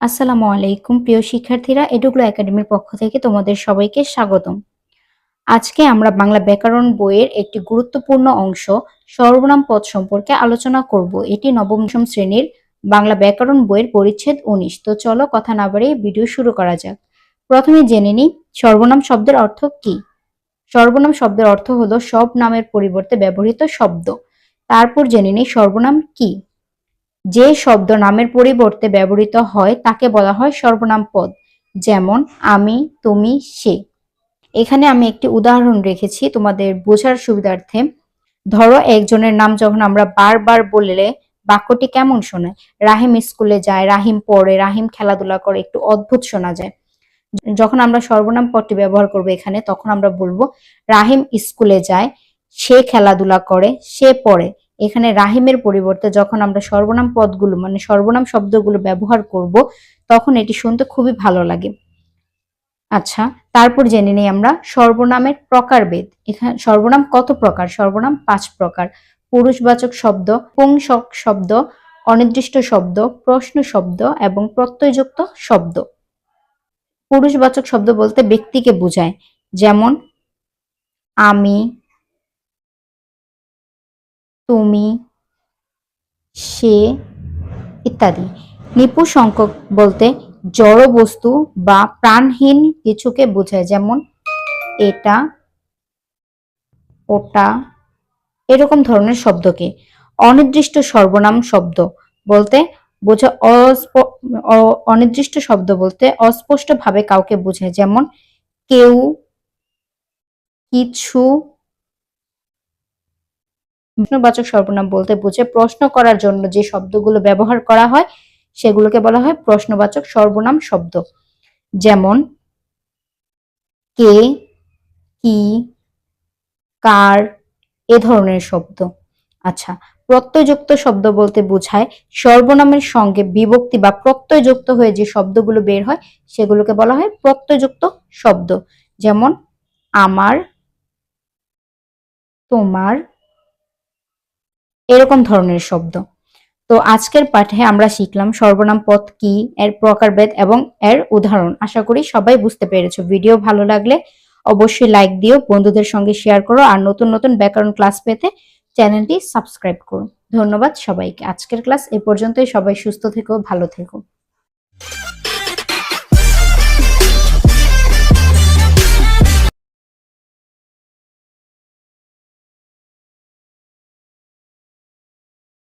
আসসালামু আলাইকুম, প্রিয় শিক্ষার্থীরা এডুগ্লো একাডেমির পক্ষ থেকে তোমাদের সবাইকে স্বাগতম। আজকে আমরা বাংলা ব্যাকরণ বইয়ের একটি গুরুত্বপূর্ণ অংশ, সর্বনাম পদ সম্পর্কে আলোচনা করব। এটি নবম শ্রেণির বাংলা ব্যাকরণ বইয়ের পরিচ্ছেদ উনিশ। তো চলো কথা না বাড়িয়ে ভিডিও শুরু করা যাক। প্রথমে জেনে নিই, সর্বনাম শব্দের অর্থ কি? সর্বনাম শব্দের অর্থ হলো সব নামের পরিবর্তে ব্যবহৃত শব্দ। তারপর জেনে নিই সর্বনাম কি। যে শব্দ নামের পরিবর্তে ব্যবহৃত হয়, তাকে বলা হয় সর্বনাম পদ, যেমন আমি, তুমি, সে। এখানে আমি একটি উদাহরণ রেখেছি তোমাদের বোঝার সুবিধার্থে। ধরো, একজনের নাম যখন আমরা বারবার বললে বাক্যটি কেমন শোনায়? রাহিম স্কুলে যায়, রাহিম পড়ে, রাহিম খেলাধুলা করে, একটু অদ্ভুত শোনা যায়। যখন আমরা সর্বনাম পদটি ব্যবহার করব এখানে, তখন আমরা বলব, রাহিম স্কুলে যায়, সে খেলাধুলা করে, সে পড়ে এখানে রাহিমের পরিবর্তে যখন আমরা সর্বনাম পদগুলো মানে সর্বনাম শব্দগুলো ব্যবহার করব, তখন এটি শুনতে খুবই ভালো লাগে। আচ্ছা তারপর জেনে নিই আমরা সর্বনামের প্রকারভেদ। এখানে সর্বনাম কত প্রকার? সর্বনাম পাঁচ প্রকার। পুরুষবাচক শব্দ পুংসক শব্দ, অনির্দিষ্ট শব্দ, প্রশ্ন শব্দ এবং প্রত্যয়যুক্ত শব্দ। পুরুষবাচক শব্দ বলতে ব্যক্তিকে বোঝায়, যেমন, আমি তুমি, সে, ইত্যাদি। নিপু সংখ্যক বলতে জড় বস্তু বা প্রাণহীন কিছুকে বোঝায়, যেমন এটা, ওটা, এরকম ধরনের শব্দকে। অনির্দিষ্ট সর্বনাম শব্দ বলতে বোঝা অনির্দিষ্ট শব্দ বলতে অস্পষ্ট ভাবে কাউকে বোঝায়, যেমন কেউ, কিছু প্রশ্নবাচক সর্বনাম বলতে বুঝে প্রশ্ন করার জন্য যে শব্দগুলো ব্যবহার করা হয়, সেগুলোকে বলা হয় প্রশ্নবাচক সর্বনাম শব্দ। যেমন, কে, কি, কার, এ ধরনের শব্দ। আচ্ছা প্রত্যয়যুক্ত শব্দ বলতে বোঝায় সর্বনামের সঙ্গে বিভক্তি বা প্রত্যয়যুক্ত হয়ে যে শব্দগুলো বের হয়, সেগুলোকে বলা হয় প্রত্যয়যুক্ত শব্দ। যেমন, আমার, তোমার এরকম ধরনের শব্দ। তো আজকের পাঠে আমরা শিখলাম সর্বনাম পদ কি, এর প্রকারভেদ এবং এর উদাহরণ। আশা করি সবাই বুঝতে পেরেছ। ভিডিও ভালো লাগলে অবশ্যই লাইক দিও, বন্ধুদের সঙ্গে শেয়ার করো, আর নতুন নতুন ব্যাকরণ ক্লাস পেতে চ্যানেলটি সাবস্ক্রাইব করো। ধন্যবাদ সবাইকে। আজকের ক্লাস এ পর্যন্তই। সবাই সুস্থ থেকো, ভালো থেকো।